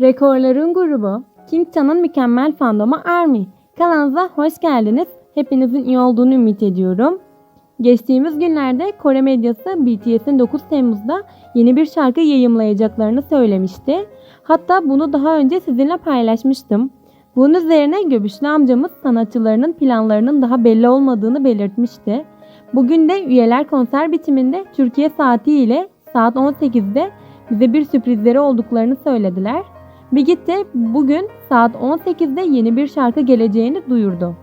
Rekorların grubu Chan'ın mükemmel fandomu ARMY. Kanalımıza hoş geldiniz. Hepinizin iyi olduğunu ümit ediyorum. Geçtiğimiz günlerde Kore medyası BTS'in 9 Temmuz'da yeni bir şarkı yayımlayacaklarını söylemişti. Hatta bunu daha önce sizinle paylaşmıştım. Bunun üzerine Göbüşlü amcamız sanatçılarının planlarının daha belli olmadığını belirtmişti. Bugün de üyeler konser bitiminde Türkiye saati ile saat 18'de bize bir sürprizleri olduklarını söylediler. Bigit de bugün saat 18'de yeni bir şarkı geleceğini duyurdu.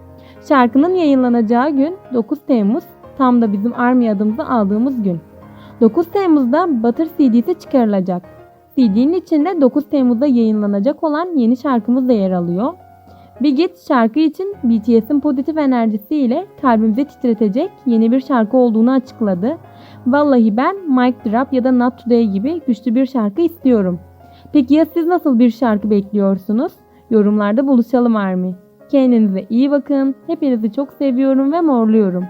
Şarkının yayınlanacağı gün 9 Temmuz, tam da bizim Army adımızı aldığımız gün. 9 Temmuz'da Butter CD'si çıkarılacak. CD'nin içinde 9 Temmuz'da yayınlanacak olan yeni şarkımız da yer alıyor. Bigit şarkı için BTS'in pozitif enerjisiyle kalbimizi titretecek yeni bir şarkı olduğunu açıkladı. Vallahi ben Mic Drop ya da Not Today gibi güçlü bir şarkı istiyorum. Peki ya siz nasıl bir şarkı bekliyorsunuz? Yorumlarda buluşalım Army. Kendinize iyi bakın. Hepinizi çok seviyorum ve morluyorum.